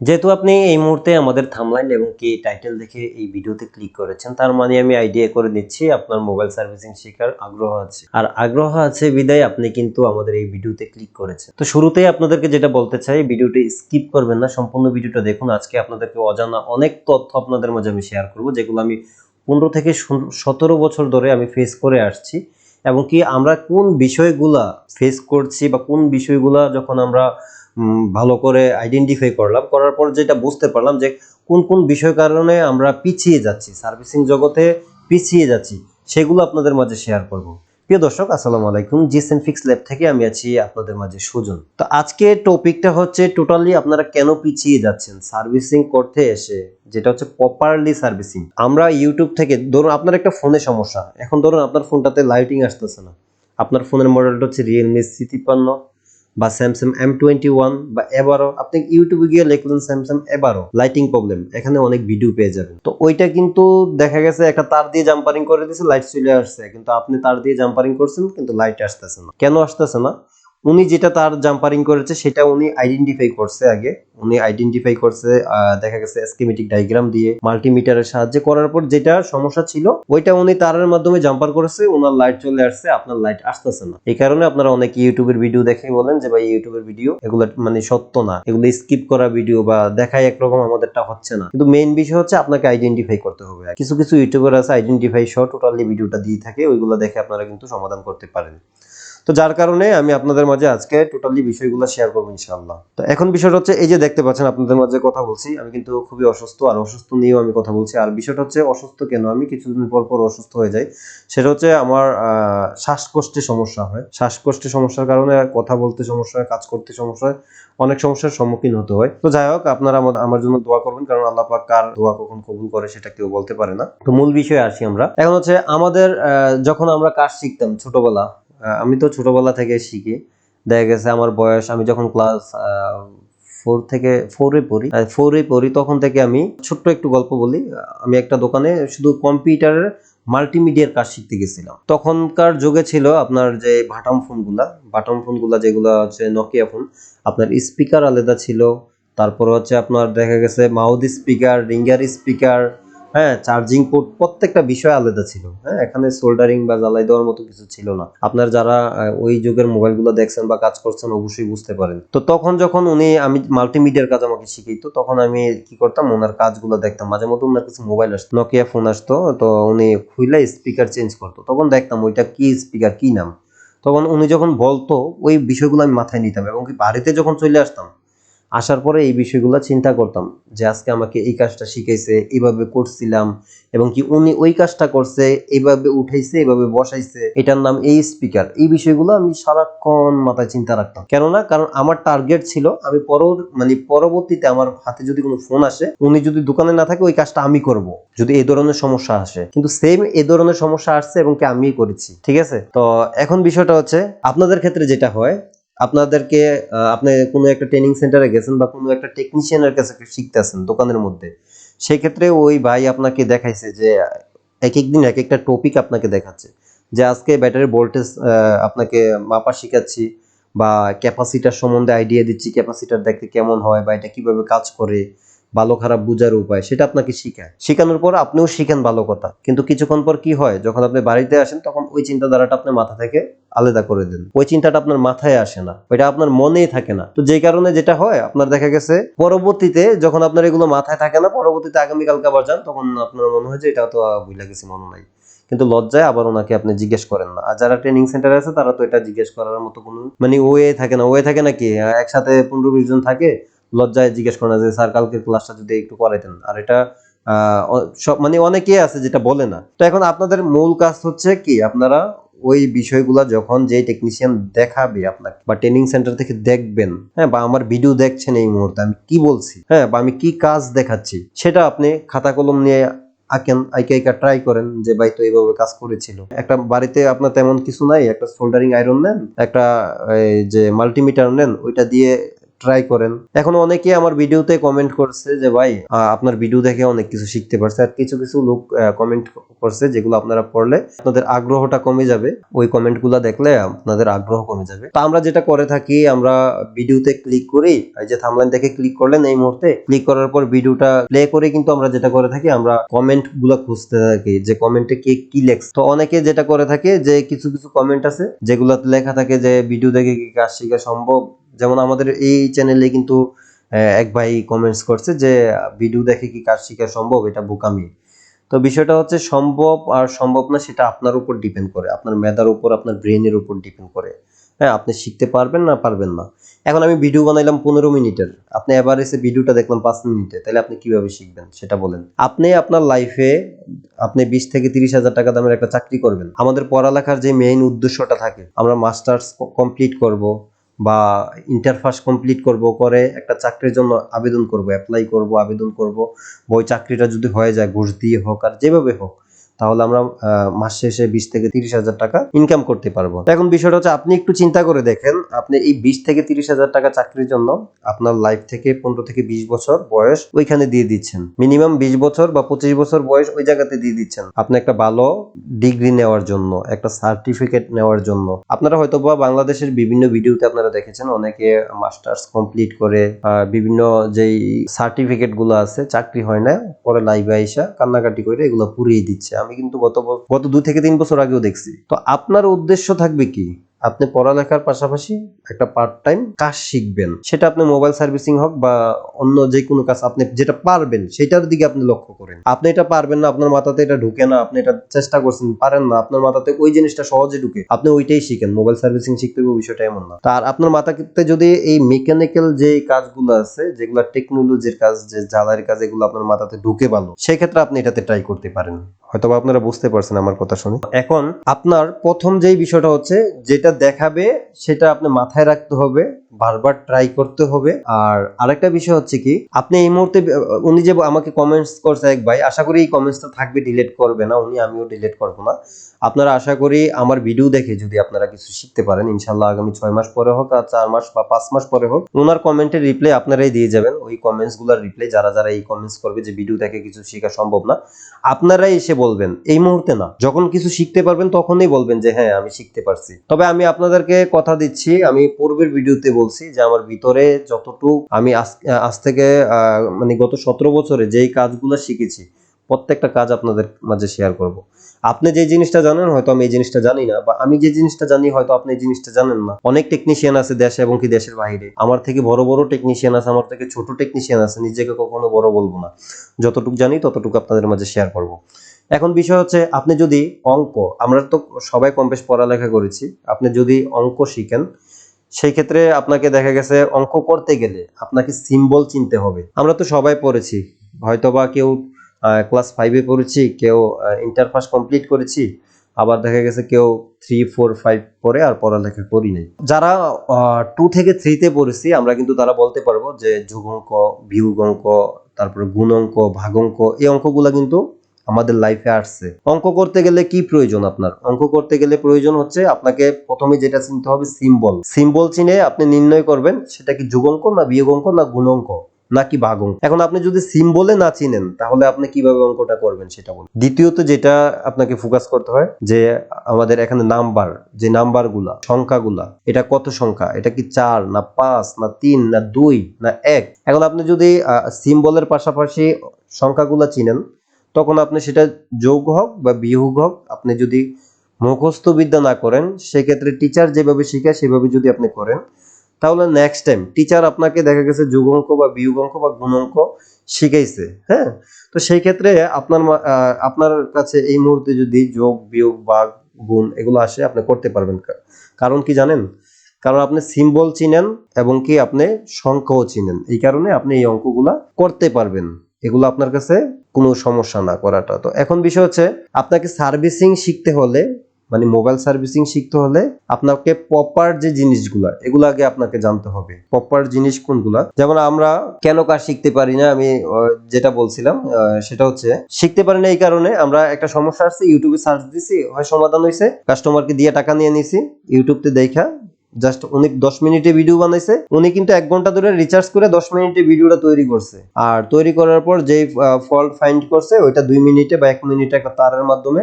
যেহেতু আপনি এই মুহূর্তে আমাদের থামলাইন এবং কি টাইটেল দেখে এই ভিডিওতে ক্লিক করেছেন, তার মানে আমি আইডিয়া করে নিচ্ছি আপনার মোবাইল সার্ভিসিং শেখার আগ্রহ আছে। আর আগ্রহ আছে বিদায়, আপনি কিন্তু আমাদের এই ভিডিওতে ক্লিক করেছেন। তো শুরুতেই আপনাদেরকে যেটা বলতে চাই, ভিডিওটি স্কিপ করবেন না, সম্পূর্ণ ভিডিওটা দেখুন। আজকে আপনাদেরকে অজানা অনেক তথ্য আপনাদের মাঝে আমি শেয়ার করব, যেগুলো আমি পনেরো থেকে সতেরো বছর ধরে আমি ফেস করে আসছি। এবং কি আমরা কোন বিষয়গুলা ফেস করছি বা কোন বিষয়গুলা যখন আমরা ভালো করে আইডেন্টিফাই করলাম। করার পর যেটা বুঝতে পারলাম যে কোন কোন বিষয় কারণে আমরা পিছিয়ে যাচ্ছি, সার্ভিসিং জগতে পিছিয়ে যাচ্ছি, সেগুলো আপনাদের মাঝে শেয়ার করব। প্রিয় দর্শক, আসসালামু আলাইকুম। জিসেন ফিক্স ল্যাব থেকে আমি আছি আপনাদের মাঝে সুজন। তো আজকে টপিকটা হচ্ছে টোটালি আপনারা কেন পিছিয়ে যাচ্ছেন? সার্ভিসিং করতে এসে, যেটা হচ্ছে প্রপারলি সার্ভিসিং। আমরা ইউটিউব থেকে, ধরুন আপনার একটা ফোনে সমস্যা। এখন ধরুন আপনার ফোনটাতে লাইটিং আসতেছে না। আপনার ফোনের মডেলটা হচ্ছে রিয়েলমি সি তিপ্পান্ন। বা স্যামসাং এম টোয়েন্টি ওয়ান বা এবারও আপনি ইউটিউবে গিয়ে লিখলেন স্যামসাং এবারও লাইটিং প্রবলেম এখানে অনেক ভিডিও পেয়ে যাবেন। তো ওইটা কিন্তু দেখা গেছে, একটা তার দিয়ে জাম্পারিং করে দিয়েছে লাইট চলে আসছে। কিন্তু আপনি তার দিয়ে জাম্পারিং করছেন, কিন্তু লাইট আসতেছে না। কেন আসতেছে না? উনি যেটা তার জাম্পারিং করেছে, সেটা উনি আইডেন্টিফাই করছে আগে। উনি আইডেন্টিফাই করছে দেখা গেছে স্কিমেটিক ডায়াগ্রাম দিয়ে মাল্টিমিটারের সাহায্যে করার পর যেটা সমস্যা ছিল, ওইটা উনি তারের মাধ্যমে জাম্পার করেছে ওনার লাইট চলে আসছে, আপনার লাইট আসতেছে না। এই কারণে আপনারা অনেক ইউটিউবের ভিডিও দেখে বলেন যে, ভাই, ইউটিউবের ভিডিও এগুলো মানে সত্য না। এগুলো স্কিপ করা ভিডিও বা দেখায় একরকম আমাদেরটা হচ্ছে না। কিন্তু মেইন বিষয় হচ্ছে আপনাকে আইডেন্টিফাই করতে হবে। কিছু কিছু ইউটিউবার আছে আইডেন্টিফাই সহ টোটালি ভিডিওটা দিয়ে থাকে, ওইগুলো দেখে আপনারা কিন্তু সমাধান করতে পারেন। তো যার কারণে আমি আপনাদের মাঝে আজকে টোটালি বিষয়গুলো শেয়ার করব ইনশাআল্লাহ। তো এখন বিষয়টা হচ্ছে এই যে দেখতে পাচ্ছেন আপনাদের মাঝে কথা বলছি, আমি কিন্তু খুবই অসুস্থ, আর অসুস্থ নিয়েও আমি কথা বলছি। আর বিষয়টা হচ্ছে অসুস্থ কেন? আমি কিছুদিন পর পর অসুস্থ হয়ে যাই। সেটা হচ্ছে আমার শ্বাসকষ্টের সমস্যা হয়। শ্বাসকষ্টের সমস্যার কারণে কথা বলতে সমস্যা হয়, কাজ করতে সমস্যা হয়, অনেক সমস্যার সম্মুখীন হতে হয়। তো যাই হোক, আপনারা আমা- আমার জন্য দোয়া করবেন, কারণ আল্লাহ পাক কার দোয়া কখন কবুল করে সেটা কেউ বলতে পারে না। তো মূল বিষয়ে আসি আমরা। এখন হচ্ছে আমাদের যখন আমরা কাজ শিখতাম ছোটবেলা আমি তো ছোটবেলা থেকে শিখি। দেখা গেছে আমার বয়স, আমি যখন ক্লাস ফোর থেকে ফোরে পড়ি ফোরে পড়ি, তখন থেকে আমি ছোট্ট একটু গল্প বলি। আমি একটা দোকানে শুধু কম্পিউটারের মাল্টিমিডিয়ার কাজ শিখতে গেছিলাম। তখনকার যুগে ছিল আপনার যে বাটাম ফোনগুলা বাটাম ফোনগুলা যেগুলো হচ্ছে নকিয়া ফোন আপনার স্পিকার আলাদা ছিল। তারপর হচ্ছে আপনার দেখা গেছে মাউথ স্পিকার রিঙ্গার স্পিকার হ্যাঁ চার্জিং পোর্ট প্রত্যেকটা বিষয় আলাদা ছিল। হ্যাঁ এখানে সোল্ডারিং বা জ্বালাই দেওয়ার মতো কিছু ছিল না। আপনার যারা ওই যুগের মোবাইলগুলো দেখছেন বা কাজ করছেন, অবশ্যই বুঝতে পারেন। তো তখন যখন উনি, আমি মাল্টিমিডিয়ার কাজ আমাকে শিখাইতো তখন আমি কি করতাম, ওনার কাজগুলো দেখতাম। মাঝে মধ্যে ওনার কাছে মোবাইল আসতো নকিয়া ফোন আসতো, তো উনি খুইলা স্পিকার চেঞ্জ করতো। তখন দেখতাম ওইটা কি স্পিকার কি নাম। তখন উনি যখন বলতো, ওই বিষয়গুলো আমি মাথায় নিতাম এবং কি বাড়িতে যখন চলে আসতাম আসার পরে এই বিষয়গুলো চিন্তা করতাম যে আজকে আমাকে এই কাজটা শিখাইছে এইভাবে করছিলাম এবং কি উনি ওই কাজটা করছে এইভাবে উঠাইছে এইভাবে বসাইছে। এটার নাম এই স্পিকার এই বিষয়গুলো আমি সারাক্ষণ মাথায় চিন্তা রাখতাম। কেননা, কারণ আমার টার্গেট ছিল আমি পর মানে পরবর্তীতে আমার হাতে যদি কোনো ফোন আসে, উনি যদি দোকানে না থাকে, ওই কাজটা আমি করব। যদি এই ধরনের সমস্যা আসে। কিন্তু সেম এ ধরনের সমস্যা আসছে এবং কি আমিই করেছি। ঠিক আছে? তো এখন বিষয়টা হচ্ছে, আপনাদের ক্ষেত্রে যেটা হয় আপনাদেরকে আপনি কোনো একটা ট্রেনিং সেন্টারে গেছেন বা কোনো একটা টেকনিশিয়ানের কাছে শিখতেছেন দোকানের মধ্যে সেই ক্ষেত্রে ওই ভাই আপনাকে দেখাইছে যে এক এক দিন এক একটা টপিক আপনাকে দেখাচ্ছে, যে আজকে ব্যাটারি ভোল্টেজ আপনাকে মাপা শিখাচ্ছি বা ক্যাপাসিটার সম্বন্ধে আইডিয়া দিচ্ছি ক্যাপাসিটার দেখতে কেমন হয় বা এটা কীভাবে কাজ করে, ভালো খারাপ বোঝার উপায়, সেটা আপনাকে শিখায়। শেখানোর পর আপনিও শিখেন ভালো কথা, কিন্তু কিছুক্ষণ পর কি হয়, যখন আপনি বাড়িতে আসেন তখন ওই চিন্তাধারাটা আপনার মাথা থেকে আলাদা করে দেন। ওই চিন্তাটা আপনার মাথায় আসে না। ওইটা আপনার মনেই থাকে না। তো যে কারণে যেটা হয় আপনার দেখা গেছে পরবর্তীতে যখন আপনার এগুলো মাথায় থাকে না পরবর্তীতে আগামীকালকে আবার যান তখন আপনার মনে হয় যে এটা তো ভুলে গেছি মনে নাই। কিন্তু লজ্জায় আবার ওনাকে আপনি জিজ্ঞেস করেন না। আর যারা ট্রেনিং সেন্টারে আছে তারা তো এটা জিজ্ঞেস করার মতো কোনো মানে ওয়ে থাকে না। ওয়ে থাকে নাকি আহ, একসাথে পনেরো বিশ জন থাকে লজ্জায় জিজ্ঞেস করে না যে স্যার কালকের ক্লাসটা যদি একটু করাইতেন। আর এটা সব মানে অনেকেই আছে যেটা বলে না। তো এখন আপনাদের মূল কাজ হচ্ছে কি? আপনারা ওই বিষয়গুলো যখন যে টেকনিশিয়ান দেখাবে আপনাকে বা ট্রেনিং সেন্টার থেকে দেখবেন হ্যাঁ বা আমার ভিডিও দেখছেন এই মুহূর্তে, আমি কি বলছি হ্যাঁ বা আমি কি কাজ দেখাচ্ছি, সেটা আপনি খাতা কলম নিয়ে আঁকেন আইকা আইকা ট্রাই করেন যে ভাই তো এইভাবে কাজ করেছিল। একটা বাড়িতে আপনার তেমন কিছু নাই, একটা সোল্ডারিং আয়রন নেন, একটা যে মাল্টিমিটার নেন, ওইটা দিয়ে ট্রাই করেন। এখন অনেকে আমার ভিডিওতে কমেন্ট করছে যে, ভাই আপনার ভিডিও দেখে অনেক কিছু শিখতে পারছে। আর কিছু কিছু লোক কমেন্ট করছে যেগুলো আপনারা পড়লে আপনাদের আগ্রহটা কমে যাবে। ওই কমেন্টগুলো দেখলে আপনাদের আগ্রহ কমে যাবে। তো আমরা যেটা করে থাকি, আমরা ভিডিওতে ক্লিক করি। যে থামলাইন দেখে ক্লিক করলেন এই মুহূর্তে। ক্লিক করার পর ভিডিওটা প্লে করে কিন্তু আমরা যেটা করে থাকি, আমরা কমেন্টগুলা খুঁজতে থাকি যে কমেন্টে কে কি লেখছে। তো অনেকে যেটা করে থাকে যে, কিছু কিছু কমেন্ট আছে যেগুলোতে লেখা থাকে যে, ভিডিও দেখে কি কাজ শেখা সম্ভব? যেমন আমাদের এই চ্যানেলে কিন্তু এক ভাই কমেন্টস করছে যে, ভিডিও দেখে কি কাজ শেখা সম্ভব? এটা বোকামি। তো বিষয়টা হচ্ছে সম্ভব আর সম্ভব না সেটা আপনার উপর ডিপেন্ড করে। আপনার মেধার উপর, আপনার ব্রেনের উপর ডিপেন্ড করে। হ্যাঁ আপনি শিখতে পারবেন না পারবেন না। এখন আমি ভিডিও বানাইলাম পনেরো মিনিটের। আপনি এবার এসে ভিডিওটা দেখলাম পাঁচ মিনিটে। তাহলে আপনি কীভাবে শিখবেন? সেটা বলেন। আপনি আপনার লাইফে আপনি বিশ থেকে তিরিশ হাজার টাকা দামের একটা চাকরি করবেন। আমাদের পড়ালেখার যে মেইন উদ্দেশ্যটা থাকে, আমরা মাস্টার্স কমপ্লিট করব। বা ইন্টারফাস কমপ্লিট করব, করে একটা চাকরির জন্য আবেদন করব অ্যাপ্লাই করব, আবেদন করব। ওই চাকরিটা যদি হয়ে যায়, ঘুষ দিয়ে হোক আর যেভাবে হোক তাহলে আমরা মাস শেষে বিশ থেকে তিরিশ হাজার টাকা ইনকাম করতে পারব। এখন বিষয়টা হচ্ছে, আপনি একটু চিন্তা করে দেখেন, আপনি এই বিশ থেকে তিরিশ হাজার টাকা চাকরির জন্য আপনার লাইফ থেকে পনেরো থেকে বিশ বছর বয়স ওইখানে দিয়ে দিচ্ছেন। মিনিমাম বিশ বছর বা পঁচিশ বছর বয়স ওই জায়গাতে দিয়ে দিচ্ছেন। আপনি একটা ভালো ডিগ্রি নেওয়ার জন্য, একটা সার্টিফিকেট নেওয়ার জন্য। আপনারা হয়তো বা বাংলাদেশের বিভিন্ন ভিডিওতে আপনারা দেখেছেন, অনেকে মাস্টার্স কমপ্লিট করে বিভিন্ন যেই সার্টিফিকেটগুলো আছে, চাকরি হয় না, পরে লাইভে আইসা কান্নাকাটি করে এগুলো পুড়িয়ে দিচ্ছে। আমি কিন্তু গত গত দুই থেকে তিন বছর আগেও দেখছি। তো আপনার উদ্দেশ্য থাকবে কি? আপনি পড়ালেখার পাশাপাশি একটা পার্ট টাইম কাজ শিখবেন। সেটা আপনি মোবাইল সার্ভিসিং হোক বা অন্য যে কোনো কাজ আপনি যেটা পারবেন, সেটার দিকে আপনি লক্ষ্য করেন। আপনি এটা পারবেন না, আপনার মাথাতে এটা ঢুকে না, আপনি এটা চেষ্টা করছেন, পারেন না, আপনার মাথাতে ওই জিনিসটা সহজে ঢুকে। আপনি ওইটাই শিখেন মোবাইল সার্ভিসিং শিখতে হবে, বিষয়টা এমন না। তার আপনার মাথাতে যদি এই মেকানিক্যাল যে কাজগুলো আছে, যেগুলো টেকনোলজির কাজ, যে জ্বালার কাজ, এগুলো আপনার মাথাতে ঢুকে ভালো, সেক্ষেত্রে আপনি এটাতে ট্রাই করতে পারেন। হয়তো আপনারা বুঝতে পারছেন আমার কথা শুনে। এখন আপনার প্রথম যেই বিষয়টা হচ্ছে, যেটা দেখাবে সেটা আপনি মাথায় রাখতে হবে। বারবার ট্রাই করতে হবে। আর আরেকটা বিষয় হচ্ছে কি, আপনি এই মুহূর্তে, উনি যে আমাকে কমেন্টস করছে এক ভাই, আশা করি এই কমেন্টসটা থাকবে ডিলিট করবে না, উনি আমিও ডিলিট করব না। আপনারা আশা করি আমার ভিডিও দেখে যদি আপনারা কিছু শিখতে পারেন, ইনশাল্লাহ আগামী ছয় মাস পরে হোক আর চার মাস বা পাঁচ মাস পরে হোক ওনার কমেন্টের রিপ্লাই আপনারাই দিয়ে যাবেন। ওই কমেন্টসগুলার রিপ্লাই যারা যারা এই কমেন্টস করবে যে ভিডিও দেখে কিছু শেখা সম্ভব না, আপনারাই এসে বলবেন। এই মুহূর্তে না, যখন কিছু শিখতে পারবেন তখনই বলবেন যে হ্যাঁ আমি শিখতে পারছি। তবে আমি আপনাদেরকে কথা দিচ্ছি, আমি পূর্বের ভিডিওতে বলছি যে আমার ভিতরে যতটুকু আমি আজ থেকে মানে গত সতেরো বছরে যেই কাজগুলো শিখেছি, প্রত্যেকটা কাজ আপনাদের মাঝে শেয়ার করব। আপনি যে জিনিসটা জানেন, হয়তো আমি এই জিনিসটা জানি না, বা আমি যে জিনিসটা জানি, হয়তো আপনি এই জিনিসটা জানেন না। অনেক টেকনিশিয়ান আছে দেশে এবং কি দেশের বাইরে। আমার থেকে বড় বড় টেকনিশিয়ান আছে, আমার থেকে ছোট টেকনিশিয়ান আছে, নিজেকে কখনো বড় বলব না। যতটুকু জানি, ততটুকু আপনাদের মাঝে শেয়ার করব। এখন বিষয় হচ্ছে, আপনি যদি অঙ্ক, আমরা তো সবাই কম বেশ পড়ালেখা করেছি, আপনি যদি অঙ্ক শিখেন সেই ক্ষেত্রে আপনাকে দেখা গেছে অঙ্ক করতে গেলে আপনাকে সিম্বল চিনতে হবে। আমরা তো সবাই পড়েছি। হয়তোবা কেউ ক্লাস ফাইভে পড়েছি, কেউ ইন্টার ফার্স্ট কমপ্লিট করেছি, আবার দেখা গেছে কেউ থ্রি ফোর ফাইভ পরে আর পড়ালেখা করি নাই। যারা টু থেকে থ্রিতে পড়েছি, আমরা কিন্তু তারা বলতে পারব যে যুগ অঙ্ক বিয়োগ অঙ্ক তারপরে গুণ অঙ্ক ভাগ অঙ্ক এই অঙ্কগুলো কিন্তু আমাদের লাইফে আসছে। অঙ্ক করতে গেলে কি প্রয়োজন আপনার? অঙ্ক করতে গেলে প্রয়োজন হচ্ছে আপনাকে প্রথমে যেটা চিনতে হবে সিম্বল সিম্বল চিনে আপনি নির্ণয় করবেন সেটা কি যোগ অঙ্ক না বিয়োগ অঙ্ক না গুণ অঙ্ক নাকি ভাগ অঙ্ক এখন আপনি যদি সিম্বলে না চিনেন, তাহলে আপনি কীভাবে অঙ্কটা করবেন সেটা বলুন। দ্বিতীয়ত যেটা আপনাকে ফোকাস করতে হয়, যে আমাদের এখানে নাম্বার যে নাম্বার নাম্বারগুলা সংখ্যাগুলা, এটা কত সংখ্যা? এটা কি চার না পাঁচ না তিন না দুই না এক? এখন আপনি যদি সিম্বলের পাশাপাশি সংখ্যাগুলা চিনেন তখন আপনি সেটা যোগ হোক বা বিয়োগ হোক, আপনি যদি মুখস্থ বিদ্যা না করেন, সেক্ষেত্রে টিচার যেভাবে শেখায়, সেভাবে যদি আপনি করেন, তাহলে নেক্সট টাইম টিচার আপনাকে দেখা গেছে যোগ অঙ্ক বা বিয়োগ অঙ্ক বা গুণ অঙ্ক শিখাইছে হ্যাঁ? তো সেই ক্ষেত্রে আপনার আপনার কাছে এই মুহূর্তে যদি যোগ, বিয়োগ বা গুণ এগুলো আসে, আপনি করতে পারবেন। কারণ কি জানেন? কারণ আপনি সিম্বল চিনেন এবং কি আপনি সংখ্যাও চিনেন। এই কারণে আপনি এই অঙ্কগুলা করতে পারবেন। এগুলো আপনার কাছে কোনো সমস্যা না করাটা। তো এখন বিষয় হচ্ছে, আপনাকে সার্ভিসিং শিখতে হলে মানে মোবাইল সার্ভিসিং শিখতে হলে আপনাকে প্রপার যে জিনিসগুলা, এগুলো আগে আপনাকে জানতে হবে। প্রপার জিনিস কোনগুলা? যেমন আমরা কেন কাজ শিখতে পারি না, আমি যেটা বলছিলাম সেটা হচ্ছে, শিখতে পারি না এই কারণে আমরা একটা সমস্যা আসছে ইউটিউবে সার্চ দিছি, হয় সমাধান হয়েছে কাস্টমারকে দিয়ে টাকা নিয়ে নিছি, ইউটিউবতে দেখা জাস্ট উনি দশ মিনিটে ভিডিও বানাইছে, উনি কিন্তু এক ঘণ্টা ধরে রিচার্জ করে দশ মিনিটে ভিডিওটা তৈরি করছে। আর তৈরি করার পর যেই ফল্ট ফাইন্ড করছে, ওইটা দুই মিনিটে বা এক মিনিটে একটা তারের মাধ্যমে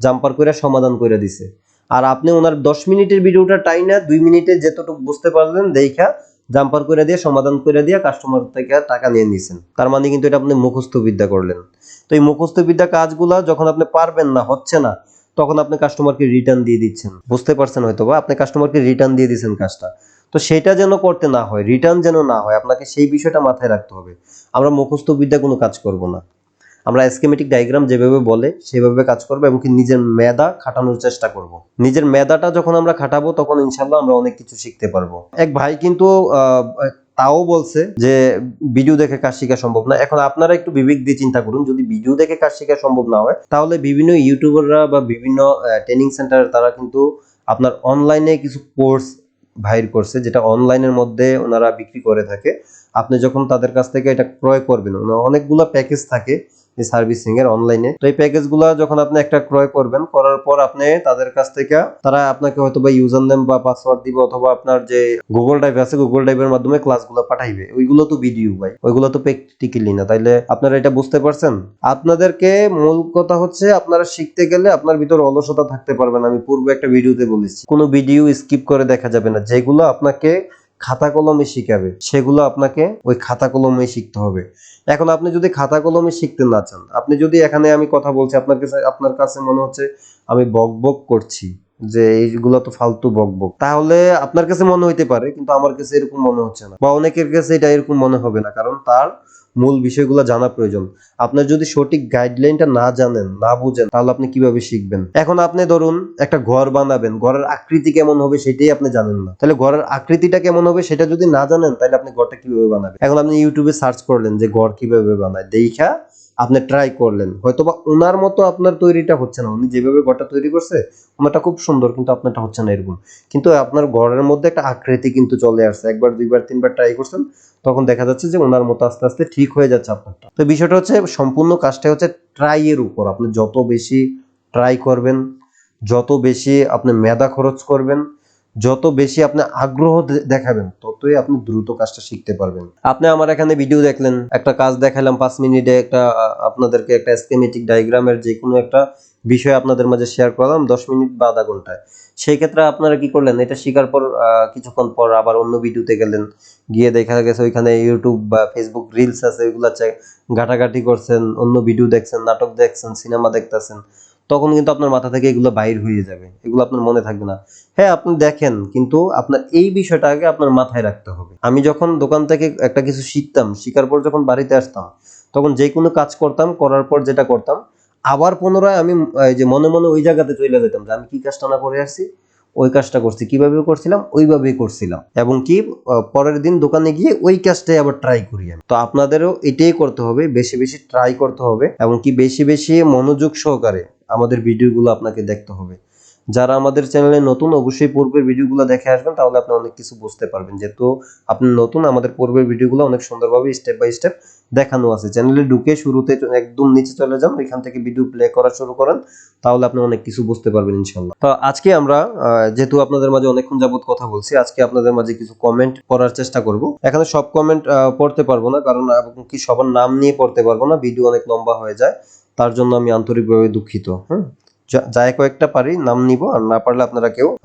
জাম্পার করে সমাধান করে দিছে। আর আপনি ওনার দশ মিনিটের ভিডিওটা টাই না, দুই মিনিটে যেতটুকু বুঝতে পারলেন, দেখা জাম্পার করে দিয়ে, সমাধান করে দিয়ে কাস্টমার থেকে টাকা নিয়ে নিয়েছেন তার মানে কিন্তু এটা আপনি মুখস্থ বিদ্যা করলেন। তো এই মুখস্থ বিদ্যা কাজগুলা যখন আপনি পারবেন না, হচ্ছে না তখন আপনি কাস্টমারকে রিটার্ন দিয়ে দিচ্ছেন। বুঝতে পারছেন হয়তো বা আপনি কাস্টমারকে রিটার্ন দিয়ে দিচ্ছেন কাজটা। তো সেটা যেন করতে না হয় রিটার্ন যেন না হয়, আপনাকে সেই বিষয়টা মাথায় রাখতে হবে। আমরা মুখস্থ বিদ্যা কোনো কাজ করব না। আমরা স্কেমেটিক ডায়াগ্রাম যেভাবে বলে, সেভাবে কাজ করব এবং নিজের মেধা খাটানোর চেষ্টা করব। নিজের মেধাটা যখন আমরা খাটাবো, তখন ইনশাল্লাহ আমরা অনেক কিছু শিখতে পারব। এক ভাই কিন্তু তাও বলছে যে ভিডিও দেখে কাজ শেখা সম্ভব না। এখন আপনারা একটু বিবেক দিয়ে চিন্তা করুন, যদি ভিডিও দেখে কাজ শেখা সম্ভব না হয়, তাহলে বিভিন্ন ইউটিউবাররা বা বিভিন্ন ট্রেনিং সেন্টার তারা কিন্তু আপনার অনলাইনে কিছু কোর্স ভাইর করছে, যেটা অনলাইনের মধ্যে ওনারা বিক্রি করে থাকে। আপনি যখন তাদের কাছ থেকে এটা ক্রয় করবেন অনেকগুলো প্যাকেজ থাকে। এই সার্ভিসিং এর অনলাইনে তো এই প্যাকেজগুলো যখন আপনি একটা ক্রয় করবেন, করার পর আপনি তাদের কাছ থেকে তারা আপনাকে হয়তো বা ইউজার নেম বা পাসওয়ার্ড দিবে অথবা আপনার যে গুগল ড্রাইভ আছে গুগল ড্রাইভের মাধ্যমে ক্লাসগুলো পাঠাইবে। ওইগুলো তো ভিডিও ভাই। ওইগুলো তো প্র্যাকটিক্যালি না। তাইলে আপনারা এটা বুঝতে পারছেন? আপনাদেরকে মূল কথা হচ্ছে আপনারা শিখতে গেলে আপনার ভিতর অলসতা থাকতে পারবে না। আমি পূর্বে একটা ভিডিওতে বলেছি, কোনো ভিডিও স্কিপ করে দেখা যাবে না। যেগুলো আপনাকে খাতা কলমে শিখাবে। সেগুলো আপনাকে ওই খাতা কলমে শিখতে হবে। এখন আপনি যদি খাতা কলমে শিখতে না চান, আপনি যদি এখানে আমি কথা বলছি, আপনার কাছে আপনার কাছে মনে হচ্ছে আমি বক বক করছি, যে এইগুলো তো ফালতু বক বক তাহলে আপনার কাছে মনে হইতে পারে, কিন্তু আমার কাছে এরকম মনে হচ্ছে না। বা অনেকের কাছে এটা এরকম মনে হবে না, কারণ তার মূল বিষয়গুলো জানা প্রয়োজন। আপনার যদি সঠিক গাইডলাইনটা না জানেন, না বুঝেন, তাহলে আপনি কীভাবে শিখবেন? এখন আপনি ধরুন একটা ঘর বানাবেন, ঘরের আকৃতি কেমন হবে সেটাই আপনি জানেন না। তাহলে ঘরের আকৃতিটা কেমন হবে সেটা যদি না জানেন, তাহলে আপনি ঘরটা কীভাবে বানাবেন? এখন আপনি ইউটিউবে সার্চ করলেন যে ঘর কীভাবে বানায়, দেখা আপনি ট্রাই করলেন। হয়তোবা ওনার মতো আপনার তৈরিটা হচ্ছে না। উনি যেভাবে ঘরটা তৈরি করছে ওনারটা খুব সুন্দর, কিন্তু আপনারটা হচ্ছে না এরকম। কিন্তু আপনার ঘরের মধ্যে একটা আকৃতি কিন্তু চলে আসছে। একবার, দুইবার, তিনবার ট্রাই করছেন, তখন দেখা যাচ্ছে যে ওনার মতো আস্তে আস্তে ঠিক হয়ে যাচ্ছে আপনারটা। তো বিষয়টা হচ্ছে সম্পূর্ণ কাজটা হচ্ছে ট্রাই এর উপর। আপনি যত বেশি ট্রাই করবেন, যত বেশি আপনি মেধা খরচ করবেন যত বেশি আপনি আগ্রহ দেখাবেন, ততই আপনি দ্রুত কাজটা শিখতে পারবেন। আপনি আমার এখানে ভিডিও দেখলেন, একটা কাজ দেখালাম পাঁচ মিনিটে, একটা আপনাদেরকে একটা স্কেমেটিক ডায়াগ্রামের যে কোনো একটা বিষয় আপনাদের মাঝে শেয়ার করলাম, দশ মিনিট বা আধা ঘন্টায়। সেই ক্ষেত্রে আপনারা কি করলেন? এটা শেখার পর কিছুক্ষণ পর আবার অন্য ভিডিওতে গেলেন। গিয়ে দেখা গেছে ওইখানে ইউটিউব বা ফেসবুক রিলস আছে, ওইগুলো ঘাটাঘাটি করছেন, অন্য ভিডিও দেখছেন, নাটক দেখছেন সিনেমা দেখতেছেন। তখন কিন্তু আপনার মাথা থেকে এগুলো বাইর হয়ে যাবে, এগুলো আপনার মনে থাকবে না। হ্যাঁ আপনি দেখেন, কিন্তু আপনার এই বিষয়টা আগে আপনার মাথায় রাখতে হবে। আমি যখন দোকান থেকে একটা কিছু শিখতাম, শিখার পর যখন বাড়িতে আসতাম, তখন যে কোনো কাজ করতাম, করার পর যেটা করতাম, আবার পুনরায় আমি যে মনে মনে ওই জায়গাতে চলে যেতাম যে আমি কি কাজটা না করে আসছি, ওই কাজটা করছি কীভাবে করছিলাম, ওইভাবেই করছিলাম। এবং কি পরের দিন দোকানে গিয়ে ওই কাজটাই আবার ট্রাই করি আমি। তো আপনাদেরও এটাই করতে হবে, বেশি বেশি ট্রাই করতে হবে এবং কি বেশি বেশি মনোযোগ সহকারে আমাদের ভিডিওগুলো আপনাকে দেখতে হবে। যারা আমাদের চ্যানেলে নতুন, অবশ্যই পূর্বের ভিডিওগুলো দেখে আসবেন, তাহলে আপনি অনেক কিছু বুঝতে পারবেন। যেহেতু আপনি নতুন, আমাদের পূর্বের ভিডিওগুলো অনেক সুন্দরভাবে স্টেপ বাই স্টেপ দেখানো আছে। চ্যানেলে ঢুকে শুরুতে একদম নিচে চলে যান এখান থেকে ভিডিও প্লে করা শুরু করেন, তাহলে আপনি অনেক কিছু বুঝতে পারবেন ইনশাল্লাহ তো আজকে আমরা যেহেতু আপনাদের মাঝে অনেকক্ষণ যাবত কথা বলছি, আজকে আপনাদের মাঝে কিছু কমেন্ট পড়ার চেষ্টা করব। এখানে সব কমেন্ট পড়তে পারব না, কারণ কি সবার নাম নিয়ে পড়তে পারব না ভিডিও অনেক লম্বা হয়ে যায়। তার জন্য আমি আন্তরিকভাবে দুঃখিত হ্যাঁ? যায় কয়েকটা পারি, নাম নিব, আর না পারলে আপনারা কেউ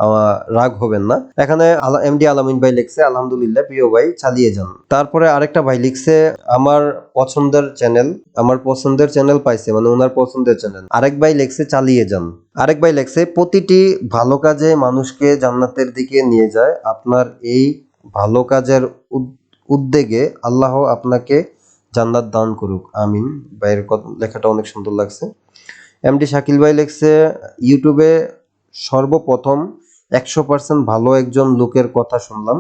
রাগ হবেন না। এখানে এমডি আলামিন ভাই লিখছে, আলহামদুলিল্লাহ, প্রিয় ভাই, চালিয়ে যান। তারপরে আরেকটা ভাই লিখছে, আমার পছন্দের চ্যানেল আমার পছন্দের চ্যানেল পাইছে মানে ওনার পছন্দের চ্যানেল আরেক ভাই লিখছে, চালিয়ে যান। আরেক ভাই লিখছে, প্রতিটি ভালো কাজে মানুষকে জান্নাতের দিকে নিয়ে যায়। আপনার এই ভালো কাজের উদ- উদ্যোগে আল্লাহ আপনাকে জান্নাত দান করুক, আমিন। ভাইয়ের লেখাটা অনেক সুন্দর লাগছে। এমডি শাকিল ভাই লেখছে, ইউটিউবে সর্বপ্রথম একশো পার্সেন্ট ভালো একজন লোকের কথা শুনলাম।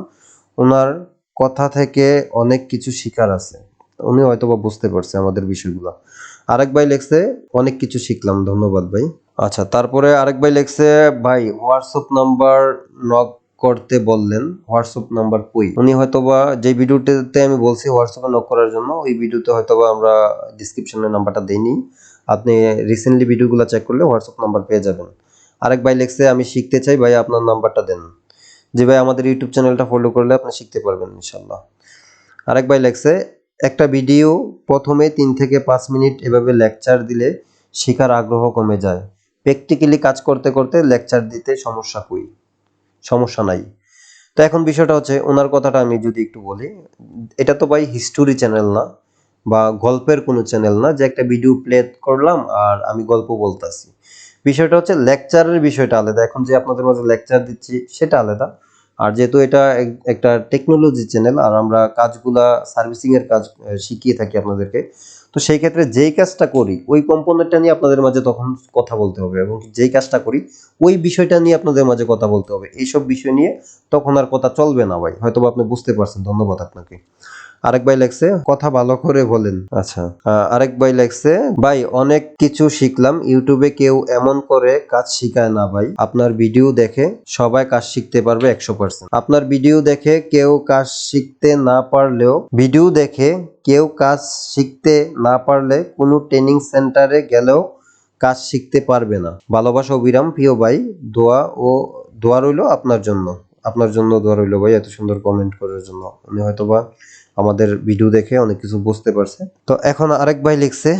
ওনার কথা থেকে অনেক কিছু শিকার আছে। উনি হয়তো বা বুঝতে পারছে আমাদের বিষয়গুলো। আরেক ভাই লেখছে, অনেক কিছু শিখলাম, ধন্যবাদ ভাই। আচ্ছা তারপরে আরেক ভাই লেখছে, ভাই হোয়াটসঅ্যাপ নাম্বার নক করতে বললেন হোয়াটসঅ্যাপ নাম্বার কই। উনি হয়তোবা যে ভিডিওতে আমি বলছি হোয়াটসঅ্যাপে নক করার জন্য, ওই ভিডিওতে হয়তোবা আমরা ডিসক্রিপশনে নাম্বারটা দেইনি। আপনি রিসেন্টলি ভিডিওগুলো চেক করলে হোয়াটসঅ্যাপ নাম্বার পেয়ে যাবেন। আরেক ভাই লিখছে, আমি শিখতে চাই, ভাই আপনার নাম্বারটা দেন। যে ভাই, আমাদের ইউটিউব চ্যানেলটা ফলো করলে আপনি শিখতে পারবেন ইনশাল্লাহ আরেক ভাই লেখছে, একটা ভিডিও প্রথমে তিন থেকে পাঁচ মিনিট এভাবে লেকচার দিলে শেখার আগ্রহ কমে যায়। প্র্যাকটিক্যালি কাজ করতে করতে লেকচার দিতে সমস্যা কই। সমস্যা নাই। তো এখন বিষয়টা হচ্ছে, ওনার কথাটা আমি যদি একটু বলি, এটা তো ভাই হিস্টোরি চ্যানেল না, বা গল্পের কোনো চ্যানেল না, যে একটা ভিডিও প্লে করলাম আর আমি গল্প বলতাছি। বিষয়টা হচ্ছে লেকচারের বিষয়টা আলাদা। এখন যে আপনাদের মাঝে লেকচার দিচ্ছি, সেটা আলাদা। আর যেহেতু এটা একটা টেকনোলজি চ্যানেল আর আমরা কাজগুলা সার্ভিসিং এর কাজ শিখিয়ে থাকি আপনাদেরকে তো সেই ক্ষেত্রে যেই কাজটা করি, ওই কম্পোনেন্টটা নিয়ে আপনাদের মাঝে তখন কথা বলতে হবে এবং যেই কাজটা করি, ওই বিষয়টা নিয়ে আপনাদের মাঝে কথা বলতে হবে। এইসব বিষয় নিয়ে তখন আর কথা চলবে না ভাই। হয়তো আপনি বুঝতে পারছেন। ধন্যবাদ আপনাকে। আরেক ভাই লেখছে, কথা ভালো করে বলেন। আচ্ছা আরেক ভাই লেখছে, ভাই, অনেক কিছু শিখলাম, ইউটিউবে কেউ এমন করে কাজ শিখায় না ভাই। আপনার ভিডিও দেখে সবাই কাজ শিখতে পারবে একশো পার্সেন্ট আপনার ভিডিও দেখে কেউ কাজ শিখতে না পারলেও, ভিডিও দেখে কেউ কাজ শিখতে না পারলে কোনো ট্রেনিং সেন্টারে গেলেও কাজ শিখতে পারবে না। ভালোবাসা অবিরাম প্রিয় ভাই, দোয়া ও, দোয়া রইল আপনার জন্য। আপনার জন্য দোয়া রইল ভাই, এত সুন্দর কমেন্ট করার জন্য। উনি হয়তোবা আমাদের ভিডিও দেখে অনেক কিছু বুঝতে পারছে। তো এখন আরেক ভাই লিখছে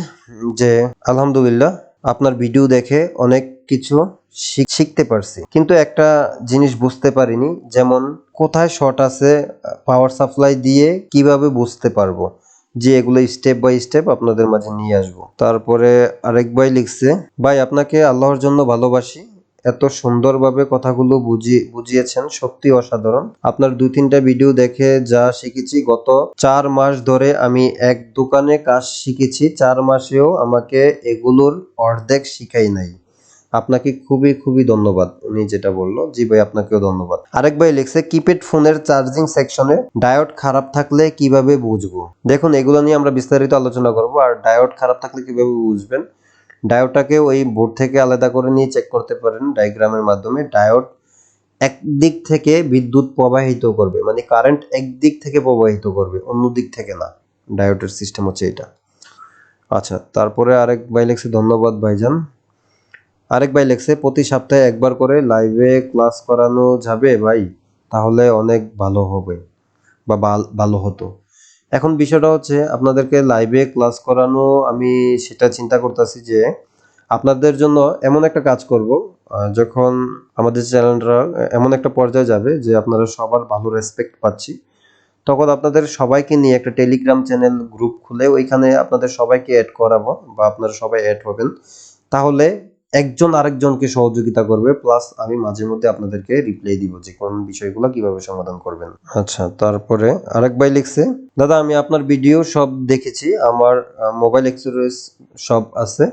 যে, আলহামদুলিল্লাহ, আপনার ভিডিও দেখে অনেক কিছু শিখ- শিখতে পারছি। কিন্তু একটা জিনিস বুঝতে পারিনি, যেমন কোথায় শর্ট আছে পাওয়ার সাপ্লাই দিয়ে কীভাবে বুঝতে পারব? যে এগুলো স্টেপ বাই স্টেপ আপনাদের মাঝে নিয়ে আসব। তারপরে আরেক ভাই লিখছে, ভাই, আপনাকে আল্লাহর জন্য ভালোবাসি এত সুন্দরভাবে কথাগুলো বুঝিয়ে বুঝিয়েছেন সত্যি অসাধারণ। আপনার দুই তিনটা ভিডিও দেখে যা শিখেছি, গত চার মাস ধরে আমি এক দোকানে কাজ শিখেছি, চার মাসেও আমাকে এগুলোর অর্ধেক শিখাই নাই। আপনাকে খুবই খুবই ধন্যবাদ, উনি যেটা বলল। জি ভাই, আপনাকেও ধন্যবাদ। আরেক ভাই লিখছে কিপ্যাড ফোনের চার্জিং সেকশনে ডায়োড খারাপ থাকলে কীভাবে বুঝব? দেখুন, এগুলো নিয়ে আমরা বিস্তারিত আলোচনা করব, আর ডায়োড খারাপ থাকলে কীভাবে বুঝবেন? ডায়োডটাকে ওই বোর্ড থেকে আলাদা করে নিয়ে চেক করতে পারেন ডায়াগ্রামের মাধ্যমে। ডায়োড একদিক থেকে বিদ্যুৎ প্রবাহিত করবে মানে কারেন্ট একদিক থেকে প্রবাহিত করবে অন্য দিক থেকে না। ডায়োডের সিস্টেম হচ্ছে এটা। আচ্ছা তারপরে আরেক ভাই লেখছে, ধন্যবাদ ভাইজান। আরেক ভাই লেখছে, প্রতি সপ্তাহে একবার করে লাইভে ক্লাস করানো যাবে ভাই? তাহলে অনেক ভালো হবে বা ভাল- ভালো হতো। এখন বিষয়টা হচ্ছে আপনাদেরকে লাইভে ক্লাস করানো, আমি সেটা চিন্তা করতেছি যে আপনাদের জন্য এমন একটা কাজ করব যখন আমাদের চ্যানেলটা এমন একটা পর্যায়ে যাবে যে আপনারা সবার ভালো রেসপেক্ট পাচ্ছি। তখন আপনাদের সবাইকে নিয়ে একটা টেলিগ্রাম চ্যানেল গ্রুপ খুলে ওইখানে আপনাদের সবাইকে অ্যাড করাবো বা আপনারা সবাই অ্যাড হবেন। তাহলে একজন আরেকজনকে সহযোগিতা করবে প্লাস আমি মাঝে মধ্যে আপনাদেরকে রিপ্লাই দিব যে কোন বিষয়গুলো কীভাবে সমাধান করবেন। আচ্ছা তারপরে আরেক ভাই লিখছে, দাদা, আমি আপনার ভিডিও সব দেখেছি, আমার মোবাইল এক্সেসরিজ সব আছে,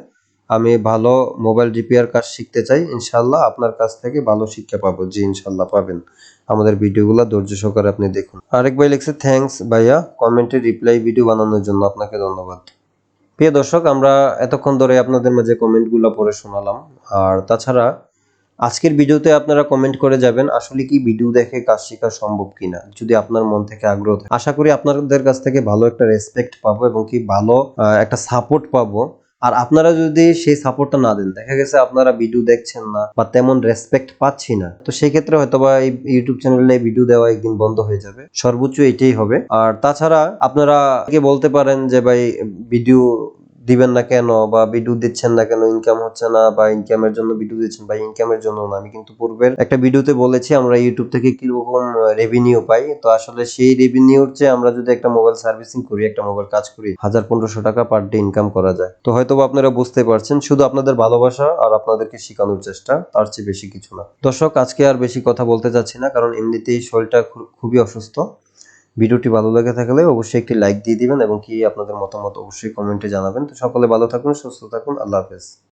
আমি ভালো মোবাইল রিপেয়ার কাজ শিখতে চাই ইনশাল্লাহ আপনার কাছ থেকে ভালো শিক্ষা পাবো, জি ইনশাল্লাহ পাবেন। আমাদের ভিডিওগুলো ধৈর্য সহকারে আপনি দেখুন। আরেক ভাই লিখছে থ্যাংকস ভাইয়া কমেন্টে রিপ্লাই ভিডিও বানানোর জন্য আপনাকে ধন্যবাদ। প্রিয় দর্শক, আমরা এতক্ষণ ধরে আপনাদের মাঝে কমেন্টগুলো পড়ে শোনালাম। আর তাছাড়া আজকের ভিডিওতে আপনারা কমেন্ট করে যাবেন, আসলে কি ভিডিও দেখে কাজ শেখা সম্ভব কিনা, যদি আপনার মন থেকে আগ্রহ আশা করি আপনাদের কাছ থেকে ভালো একটা রেসপেক্ট পাবো এবং কি ভালো একটা সাপোর্ট পাবো। আর আপনারা যদি সেই সাপোর্টটা না দেন, দেখা গেছে আপনারা ভিডিও দেখছেন না বা তেমন রেসপেক্ট পাচ্ছি না, তো সেই ক্ষেত্রে হয়তো বা এই ইউটিউব চ্যানেলে ভিডিও দেওয়া একদিন বন্ধ হয়ে যাবে। সর্বোচ্চ এটাই হবে। আর তাছাড়া আপনারা বলতে পারেন যে ভাই ভিডিও দিবেন না কেন বা ভিডিও দিচ্ছেন না কেন ইনকাম হচ্ছে না বা ইনকামের জন্য ভিডিও দিচ্ছেন বা ইনকামের জন্য না। আমি কিন্তু পূর্বের একটা ভিডিওতে বলেছি, আমরা ইউটিউব থেকে কীরকম রেভিনিউ পাই। তো আসলে সেই রেভিনিউর চেয়ে আমরা যদি একটা মোবাইল সার্ভিসিং করি, একটা মোবাইল কাজ করি, হাজার পনেরোশো টাকা পার ডে ইনকাম করা যায়। তো হয়তো আপনারা বুঝতে পারছেন, শুধু আপনাদের ভালোবাসা আর আপনাদেরকে শেখানোর চেষ্টা, তার চেয়ে বেশি কিছু না। দর্শক, আজকে আর বেশি কথা বলতে চাচ্ছি না, কারণ এমনিতেই শরীরটা খুবই অসুস্থ। ভিডিওটি ভালো লেগে থাকলে অবশ্যই একটি লাইক দিয়ে দিবেন এবং কি আপনাদের মতামত অবশ্যই কমেন্টে জানাবেন। তো সকলে ভালো থাকুন, সুস্থ থাকুন, আল্লাহ হাফেজ।